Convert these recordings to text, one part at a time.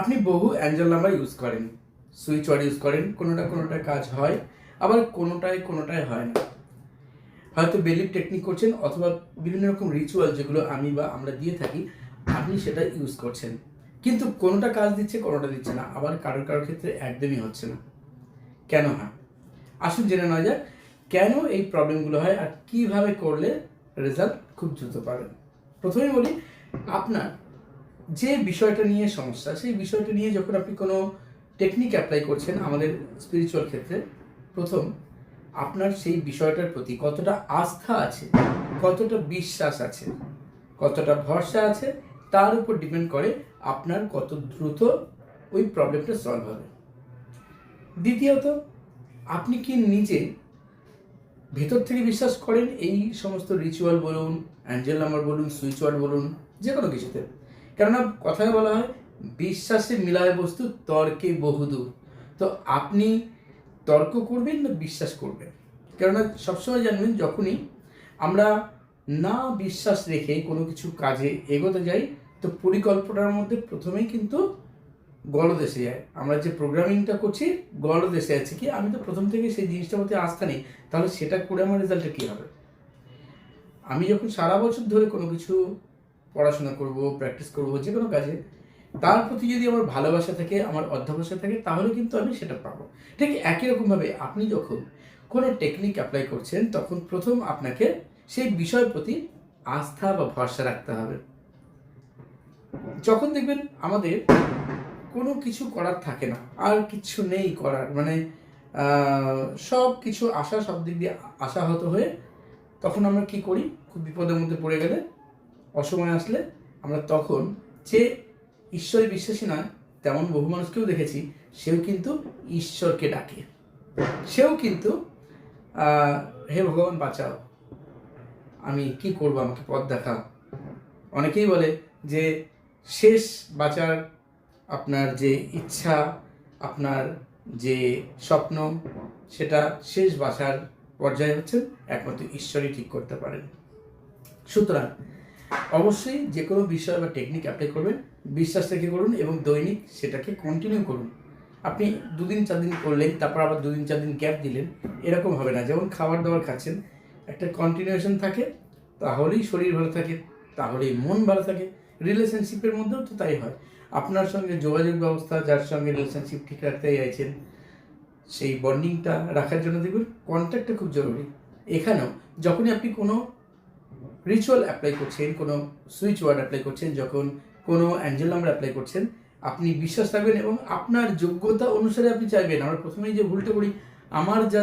আপনি বহু angel number use করেন সুইচ ওয়ার্ড ইউজ করেন, কোনোটা কোনোটা কাজ হয়, আবার কোনোটায় কোনোটায় হয় না। হয়তো বেলিফ টেকনিক করছেন অথবা বিভিন্ন রকম রিচুয়াল যেগুলো আমি বা আমরা দিয়ে থাকি, আপনি সেটা ইউজ করছেন। কিন্তু কোনোটা কাজ দিচ্ছে, কোনোটা দিচ্ছে না, আবার কারোর কারোর ক্ষেত্রে একদমই হচ্ছে না। কেন হয়? আসুন জেনে নেওয়া যাক, কেন এই প্রবলেমগুলো হয় আর কীভাবে করলে রেজাল্ট খুব দ্রুত পাবেন? প্রথমে বলি, আপনার যে বিষয়টা নিয়ে সমস্যা, সেই বিষয়টা নিয়ে যখন আপনি কোনো টেকনিক অ্যাপ্লাই করছেন আমাদের স্পিরিচুয়াল ক্ষেত্রে, প্রথম, আপনার সেই বিষয়টার প্রতি কতটা আস্থা আছে, কতটা বিশ্বাস আছে, কতটা ভরসা আছে, তার উপর ডিপেন্ড করে আপনার কত দ্রুত ওই প্রবলেমটা সলভ হবে। দ্বিতীয়ত, আপনি কি নিজে ভেতর থেকে বিশ্বাস করেন এই সমস্ত রিচুয়াল বলুন অ্যাঞ্জেল নাম্বার বলুন সুইচ ওয়ার্ড বলুন যে কোনো কিছুতে? কেননা কথায় বলা হয়, বিশ্বাসে মিলায় বস্তু, তর্কে বহুদূর তো আপনি তর্ক করবেন না বিশ্বাস করবেন? কেননা সবসময় জানবেন যখনই আমরা না বিশ্বাস রেখে কোনো কিছু কাজে এগোতে যাই, তো পরিকল্পনার মধ্যে প্রথমেই কিন্তু গলদ এসে যায়। আমরা যে প্রোগ্রামিংটা করছি, গলদ এসে আছে কি, আমি তো প্রথম থেকে সেই জিনিসটার প্রতি আস্থা নেই, তাহলে সেটা করে আমার রেজাল্টটা কী হবে? আমি যখন সারা বছর ধরে কোনো কিছু পড়াশোনা করব প্র্যাকটিস করব, যে কোনো কাজে। তার প্রতি যদি আমার ভালোবাসা থাকে, আমার অধ্যাবসা থাকে, তাহলে কিন্তু আমি সেটা পাবো। ঠিক একই রকমভাবে আপনি যখন কোনো টেকনিক অ্যাপ্লাই করছেন, তখন প্রথম আপনাকে সেই বিষয়ের প্রতি আস্থা বা ভরসা রাখতে হবে। যখন দেখবেন আমাদের কোনো কিছু করার থাকে না, আর কিছু নেই করার মানে সব কিছু আশা সব দিক দিয়ে আশাহত হয়ে তখন আমরা কি করি? খুব বিপদের মধ্যে পড়ে গেলে অসময় আসলে আমরা তখন যে ঈশ্বরে বিশ্বাসী নয়, তেমন বহু মানুষকেও দেখেছি, সেও কিন্তু ঈশ্বরকে ডাকে। সেও কিন্তু হে ভগবান বাঁচাও, আমি কি করব, আমাকে পথ দেখাও। অনেকেই বলে যে শেষ বাঁচার আপনার যে ইচ্ছা, আপনার যে স্বপ্ন, সেটা শেষ বাঁচার পর্যায়ে হচ্ছে একমাত্র ঈশ্বরই ঠিক করতে পারেন। সুতরাং অবশ্যই যে কোনো বিষয় বা টেকনিক অ্যাপ্লাই করবেন, বিশ্বাস থেকে করুন এবং দৈনিক সেটাকে কন্টিনিউ করুন। আপনি দুদিন, চার দিন করলেন, তারপর আবার দুদিন, চার দিন গ্যাপ দিলেন, এরকম হবে না। যেমন খাবার দাবার খাচ্ছেন, একটা কন্টিনিউশন থাকে, তাহলেই শরীর ভালো থাকে, তাহলেই মন ভালো থাকে। রিলেশনশিপের মধ্যেও তো তাই হয়। আপনার সঙ্গে যোগাযোগ ব্যবস্থা, যার সঙ্গে রিলেশনশিপ ঠিক রাখতে চাইছেন, সেই বন্ডিংটা রাখার জন্য দেখবেন কন্ট্যাক্টটা খুব জরুরি। এখানেও যখনই আপনি কোনো রিচুয়াল অ্যাপ্লাই করছেন, কোনো সুইচ ওয়ার্ড অ্যাপ্লাই করছেন, যখন কোনো অ্যাঞ্জেল নাম্বার অ্যাপ্লাই করছেন, আপনি বিশ্বাস রাখবেন এবং আপনার যোগ্যতা অনুসারে আপনি চাইবেন। আমরা প্রথমেই যে ভুলটা করি, আমার যা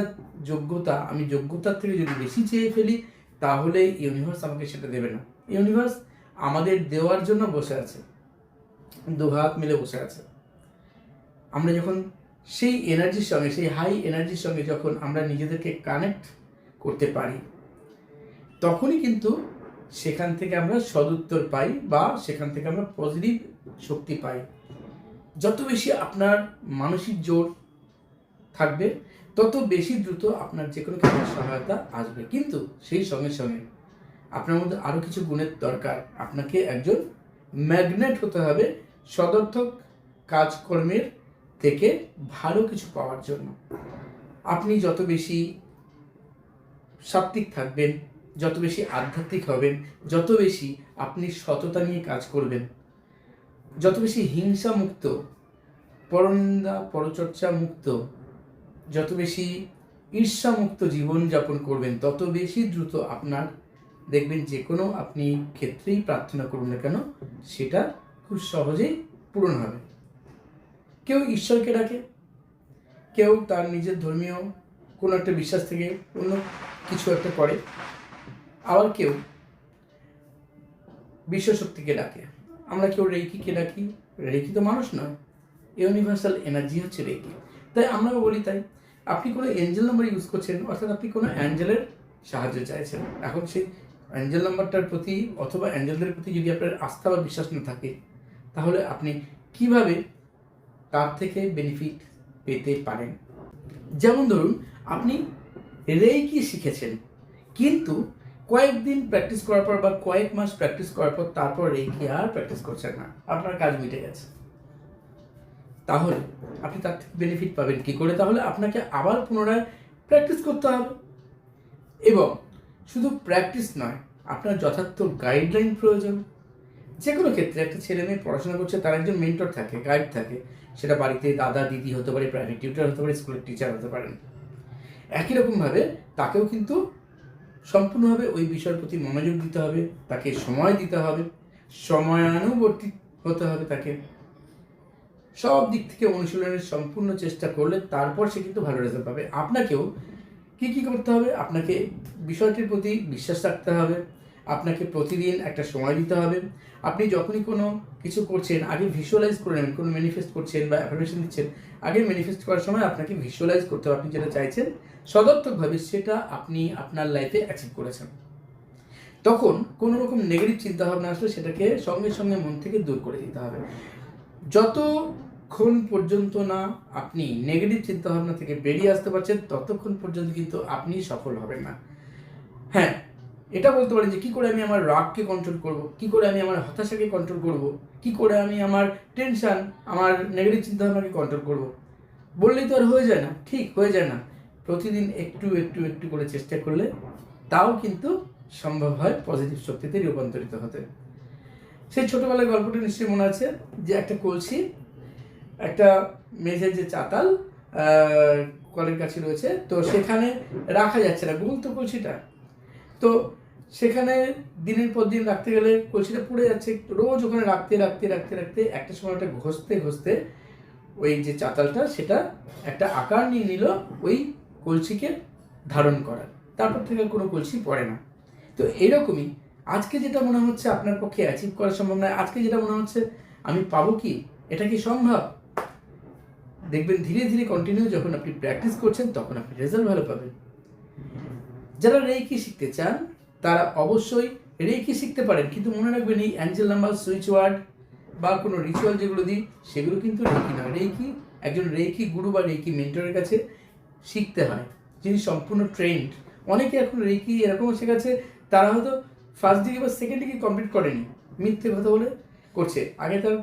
যোগ্যতা, আমি যোগ্যতার থেকে যদি বেশি চেয়ে ফেলি, তাহলে ইউনিভার্স আমাকে সেটা দেবে না। ইউনিভার্স আমাদের দেওয়ার জন্য বসে আছে, দু হাত মিলে বসে আছে। আমরা যখন সেই এনার্জির সঙ্গে, সেই হাই এনার্জির সঙ্গে যখন আমরা নিজেদেরকে কানেক্ট করতে পারি, তখনই কিন্তু সেখান থেকে আমরা সদুত্তর পাই বা সেখান থেকে আমরা পজিটিভ শক্তি পাই। যত বেশি আপনার মানসিক জোর থাকবে, তত বেশি দ্রুত আপনার যে কোনো ক্ষেত্রে সহায়তা আসবে। কিন্তু সেই সঙ্গে সঙ্গে আপনার মধ্যে আরও কিছু গুণের দরকার। আপনাকে একজন ম্যাগনেট হতে হবে সদর্থক কাজকর্মের থেকে ভালো কিছু পাওয়ার জন্য। আপনি যত বেশি সাত্ত্বিক থাকবেন যত বেশি আধ্যাত্মিক হবেন, যত বেশি আপনি সততা নিয়ে কাজ করবেন, যত বেশি হিংসা মুক্ত, পরনিন্দা, পরচর্চা মুক্ত, যত বেশি ঈর্ষা মুক্ত জীবনযাপন করবেন, তত বেশি দ্রুত আপনার দেখবেন যে কোনো আপনি ক্ষেত্রেই প্রার্থনা করুন না কেন, সেটা খুব সহজেই পূরণ হবে। কেউ ঈশ্বরকে ডাকে, কেউ তার নিজের ধর্মীয় কোনো একটা বিশ্বাস থেকে অন্য কিছু একটা করে আবার কেউ বিশ্বশক্তিকে ডাকে। আমরা কেউ রেইকিকে ডাকি, রেইকি তো মানুষ নয়, ইউনিভার্সাল এনার্জি হচ্ছে রেইকি। তাই আমরাও বলি তাই, আপনি কোনো এঞ্জেল নাম্বার ইউজ করছেন, অর্থাৎ আপনি কোনো অ্যাঞ্জেলের সাহায্য চাইছেন। এখন সেই অ্যাঞ্জেল নাম্বারটার প্রতি অথবা অ্যাঞ্জেলদের প্রতি যদি আপনার আস্থা বা বিশ্বাস না থাকে, তাহলে আপনি কীভাবে তার থেকে বেনিফিট পেতে পারেন? যেমন ধরুন, আপনি রেইকি শিখেছেন, কিন্তু কয়েকদিন প্র্যাকটিস করার পর বা কয়েক মাস প্র্যাকটিস করার পর তারপর রেইকি আর প্র্যাকটিস করছেন না। আপনার কাজ মিটে গেছে। তাহলে আপনি তার থেকে বেনিফিট পাবেন কি করে? তাহলে আপনাকে আবার পুনরায় প্র্যাকটিস করতে হবে। এবং শুধু প্র্যাকটিস নয়, আপনার যথার্থ গাইডলাইন প্রয়োজন। যে কোনো ক্ষেত্রে একটা ছেলে মেয়ে পড়াশোনা করছে, তার একজন মেন্টর থাকে গাইড থাকে। সেটা বাড়িতে দাদা, দিদি হতে পারে প্রাইভেট টিউটার হতে পারে স্কুলের টিচার হতে পারেন। একই রকমভাবে তাকেও কিন্তু সম্পূর্ণভাবে ওই বিষয়ের প্রতি মনোযোগ দিতে হবে, তাকে সময় দিতে হবে, সময়ানুবর্তী হতে হবে তাকে। সব দিক থেকে অনুশীলনের সম্পূর্ণ চেষ্টা করলে তারপর সে কিন্তু ভালো রেজাল্ট পাবে। আপনাকেও কি কি করতে হবে? আপনাকে বিষয়টির প্রতি বিশ্বাস রাখতে হবে আপনাকে প্রতিদিন একটা সময় দিতে হবে। আপনি যখনই কোনো কিছু করছেন, আগে ভিজুয়ালাইজ করে কোনো ম্যানিফেস্ট করছেন বা অ্যাফার্মেশন দিচ্ছেন, আগে ম্যানিফেস্ট করার সময় আপনাকে ভিজুয়ালাইজ করতে হবে। আপনি যেটা চাইছেন সদর্থকভাবে সেটা আপনি আপনার লাইফে অ্যাচিভ করেছেন। তখন কোনো রকম নেগেটিভ চিন্তাভাবনা আসলে সেটাকে সঙ্গে সঙ্গে মন থেকে দূর করে দিতে হবে। যতক্ষণ পর্যন্ত না আপনি নেগেটিভ চিন্তাভাবনা থেকে বেরিয়ে আসতে পারছেন, ততক্ষণ পর্যন্ত কিন্তু আপনি সফল হবেন না। হ্যাঁ এটা বলতে পারেন যে কী করে আমি আমার রাগকে কন্ট্রোল করব? কী করে আমি আমার হতাশাকে কন্ট্রোল করব? কী করে আমি আমার টেনশন আমার নেগেটিভ চিন্তাভাবনাকে কন্ট্রোল করব? বললেই তো আর হয়ে যায় না। ঠিক, হয়ে যায় না। প্রতিদিন একটু একটু একটু করে চেষ্টা করলে তাও কিন্তু সম্ভব হয় পজিটিভ শক্তিতে রূপান্তরিত হতে। সেই ছোটবেলার গল্পটা নিশ্চয়ই মনে আছে যে একটা কলসি, একটা মেঝের যে চাতাল কলের কাছে রয়েছে, তো সেখানে রাখা যাচ্ছে না। গোল তো কলসিটা। তো সেখানে দিনের পর দিন রাখতে গেলে কলসিটা পুড়ে যাচ্ছে, রোজ ওখানে রাখতে রাখতে রাখতে রাখতে একটা সময় ওটা ঘষতে ঘষতে ওই যে চাতালটা সেটা একটা আকার নিয়ে নিল, ওই কলসিকে ধারণ করার। তারপর থেকে কোনো কলসি পড়ে না। তো এরকমই আজকে যেটা মনে হচ্ছে আপনার পক্ষে অ্যাচিভ করা সম্ভব নয়, আজকে যেটা মনে হচ্ছে আমি পাবো কি, এটা কি সম্ভব? দেখবেন ধীরে ধীরে কন্টিনিউ যখন আপনি প্র্যাকটিস করছেন, তখন আপনি রেজাল্ট ভালো পাবেন। যারা রেকি শিখতে চান তারা অবশ্যই রেকি শিখতে পারেন। কিন্তু মনে রাখবেন এই অ্যাঞ্জেল নাম্বার, সুইচ ওয়ার্ড বা কোনো রিচুয়াল যেগুলো দিই, সেগুলো কিন্তু রেকি নয়। রেকি একজন রেকি গুরু বা রেকি মেন্টরের কাছে শিখতে হয়, যিনি সম্পূর্ণ ট্রেন্ড অনেকে এখন রেকি এরকম শেখাচ্ছে, তারা হয়তো ফার্স্ট ডিগ্রি বা সেকেন্ড ডিগ্রি কমপ্লিট করেনি, মিথ্যে কথা বলে করছে। আগে তার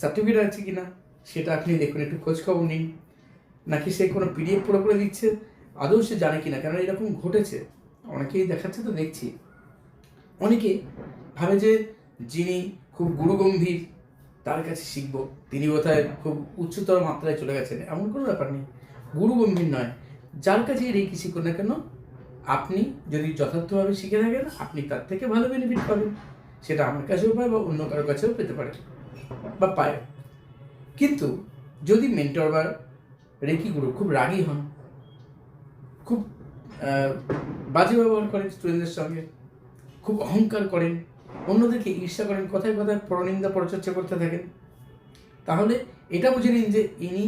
সার্টিফিকেট আছে কি না সেটা আপনি দেখুন, একটু খোঁজখবর নিন। নাকি সে কোনো পিডিএফ পুরো করে দিচ্ছে, আদৌ সে জানে কি না কেন এরকম ঘটেছে। অনেকেই দেখাচ্ছে তো দেখছি। অনেকে ভাবে যে যিনি খুব গুরুগম্ভীর, তার কাছে শিখব। তিনি বোধহয় খুব উচ্চতর মাত্রায় চলে গেছেন। এমন কোনো ব্যাপার নেই। গুরুগম্ভীর নয়। যার কাছে রেকি শিখুন না কেন, আপনি যদি যথার্থভাবে শিখে থাকেন, আপনি তার থেকে ভালো বেনিফিট পাবেন। সেটা আমার কাছেও পায় বা অন্য কারোর কাছেও পেতে পারে বা পায়। কিন্তু যদি মেন্টর বা রেকি গুরু খুব রাগী হন, খুব বাজে ব্যবহার করেন স্টুডেন্টদের সঙ্গে, খুব অহংকার করেন, অন্যদেরকে ঈর্ষা করেন, কথায় কথায় পরনিন্দা, পরচর্চা করতে থাকেন। তাহলে এটা বুঝে নিন যে ইনি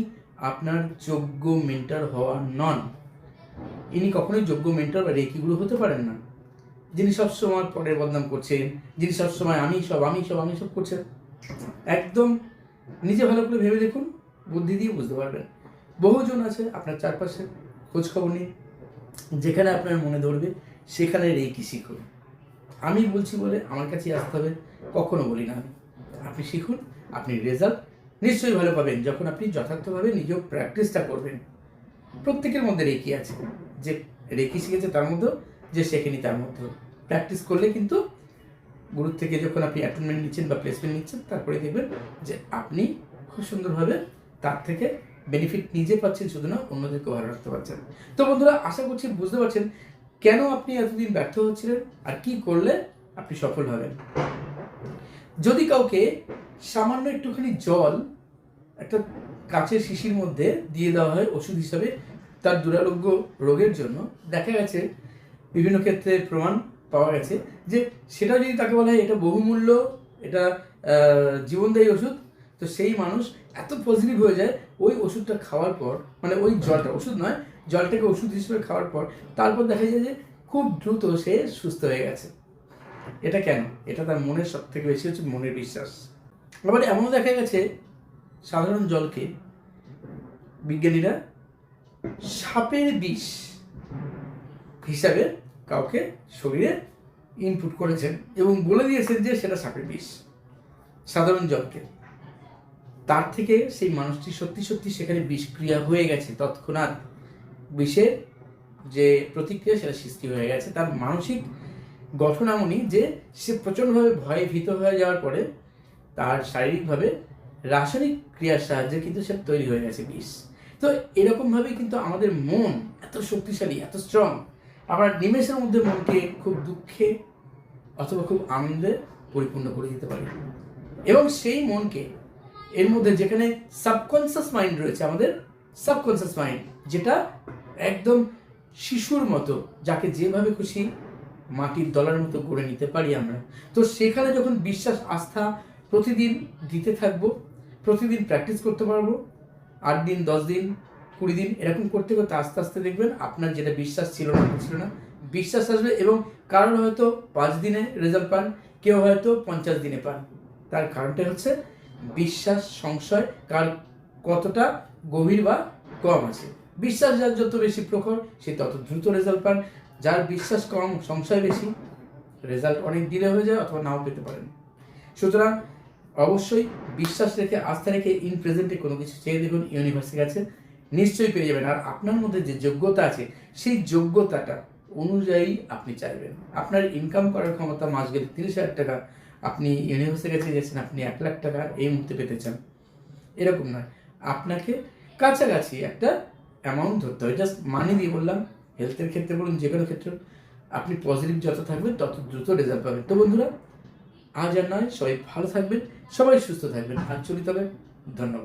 আপনার যোগ্য মেন্টার হওয়া নন। ইনি কখনোই যোগ্য মেন্টার বা রেকিগুলো হতে পারেন না। যিনি সবসময় পরের বদনাম করছেন, যিনি সবসময় আমি সব আমি সব আমি সব করছেন। একদম নিজে ভালো করে ভেবে দেখুন, বুদ্ধি দিয়ে বুঝতে পারবেন। বহুজন আছে আপনার চারপাশে, খোঁজ খবর নিন যেখানে আপনার মনে ধরবে সেখানে রেকি শিখুন আমি বলছি বলে আমার কাছে আসতে হবে, কখনো বলি না আমি। আপনি শিখুন, আপনি রেজাল্ট নিশ্চয়ই ভালো পাবেন। যখন আপনি যথার্থভাবে নিজেও প্র্যাকটিসটা করবেন, প্রত্যেকের মধ্যে রেকি আছে। যে রেকি শিখেছে তার মধ্যেও, যে শেখেনি তার মধ্যেও। প্র্যাকটিস করলে কিন্তু গুরুর থেকে যখন আপনি অ্যাটেনমেন্ট নিচ্ছেন বা প্লেসমেন্ট নিচ্ছেন, তারপরে দেখবেন যে আপনি খুব সুন্দরভাবে তার থেকে বেনিফিট নিজে পাচ্ছেন, শুধু না অন্যদেরকে ভালো রাখতে পারছেন। তো বন্ধুরা, আশা করছি বুঝতে পারছেন কেন আপনি এতদিন ব্যর্থ হচ্ছিলেন আর কি করলে আপনি সফল হবেন। যদি কাউকে সামান্য একটুখানি জল একটা কাচের শিশির মধ্যে দিয়ে দেওয়া হয় ওষুধ হিসাবে, তার দুরারোগ্য রোগের জন্য, দেখা গেছে বিভিন্ন ক্ষেত্রে প্রমাণ পাওয়া গেছে যে সেটা যদি তাকে বলা হয় এটা বহুমূল্য, এটা জীবনদায়ী ওষুধ তো সেই মানুষ এত পজিটিভ হয়ে যায়, ওই ওষুধটা খাওয়ার পর মানে ওই জলটা, ওষুধ নয়, জলটাকে ওষুধ হিসেবে খাওয়ার পর, তারপর দেখা যায় যে খুব দ্রুত সে সুস্থ হয়ে গেছে। এটা কেন? এটা তার মনের সব থেকে বেশি হচ্ছে মনের বিশ্বাস। আবার এমনও দেখা গেছে, সাধারণ জলকে বিজ্ঞানীরা সাপের বিষ হিসাবে কাউকে শরীরে ইনপুট করেছেন এবং বলে দিয়েছেন যে সেটা সাপের বিষ, সাধারণ জলকে। তার থেকে সেই মানুষটি সত্যি সত্যি সেখানে বিষক্রিয়া হয়ে গেছে। তৎক্ষণাৎ বিষের যে প্রতিক্রিয়া সেটা সৃষ্টি হয়ে গেছে। তার মানসিক গঠন এমনই যে সে প্রচণ্ডভাবে ভয়ে ভীত হয়ে যাওয়ার পরে তার শারীরিকভাবে রাসায়নিক ক্রিয়ার সাহায্যে কিন্তু সে তৈরি হয়ে গেছে বিষ। তো এরকমভাবেই কিন্তু আমাদের মন এত শক্তিশালী, এত স্ট্রং আমরা নিমেষের মধ্যে মনকে খুব দুঃখে অথবা খুব আনন্দে পরিপূর্ণ করে দিতে পারি। এবং সেই মনকে এর মধ্যে যেখানে সাবকনসিয়াস মাইন্ড রয়েছে, আমাদের সাবকনসিয়াস মাইন্ড যেটা একদম শিশুর মতো, যাকে যেভাবে খুশি মাটির দলার মতো গড়ে নিতে পারি আমরা। তো সেখানে যখন বিশ্বাস, আস্থা প্রতিদিন দিতে থাকব, প্রতিদিন প্র্যাকটিস করতে পারব, আট দিন, দশ দিন, কুড়ি দিন, এরকম করতে করতে আস্তে আস্তে দেখবেন আপনার যেটা বিশ্বাস ছিল না ছিল না। বিশ্বাস আসবে এবং কারোর হয়তো পাঁচ দিনে রেজাল্ট পান, কেউ হয়তো পঞ্চাশ দিনে পান। তার কারণটা হচ্ছে বিশ্বাস, সংশয়, কার কতটা গভীর বা কম আছে। বিশ্বাস যার যত বেশি প্রখর, সে তত দ্রুত রেজাল্ট পান। যার বিশ্বাস কম, সংশয় বেশি রেজাল্ট অনেক ডিলে হয়ে যায় অথবা নাও পেতে পারেন। সুতরাং অবশ্যই বিশ্বাস রেখে, আস্থা রেখে ইন প্রেজেন্টে কোনো কিছু চেয়ে দেখুন ইউনিভার্সিটি কাছে নিশ্চয়ই পেয়ে যাবেন। আর আপনার মধ্যে যে যোগ্যতা আছে, সেই যোগ্যতাটা অনুযায়ী আপনি চাইবেন। আপনার ইনকাম করার ক্ষমতা মাস গেলে তিরিশ হাজার টাকা আপনি ইউনিভার্সের কাছে গেছেন, আপনি এক লাখ টাকা এই মুহূর্তে পেতে চান। এরকম নয়। আপনাকে কাছাকাছি একটা অ্যামাউন্ট ধরতে হবে। জাস্ট মানি দিয়ে বললাম হেলথের ক্ষেত্রে বলুন, যে কোনো ক্ষেত্রে। আপনি পজিটিভ যত থাকবেন, তত দ্রুত রেজাল্ট পাবেন। তো বন্ধুরা, আজ আর নয়, সবাই ভালো থাকবেন, সবাই সুস্থ থাকবেন। আর চলি হবে ধন্যবাদ।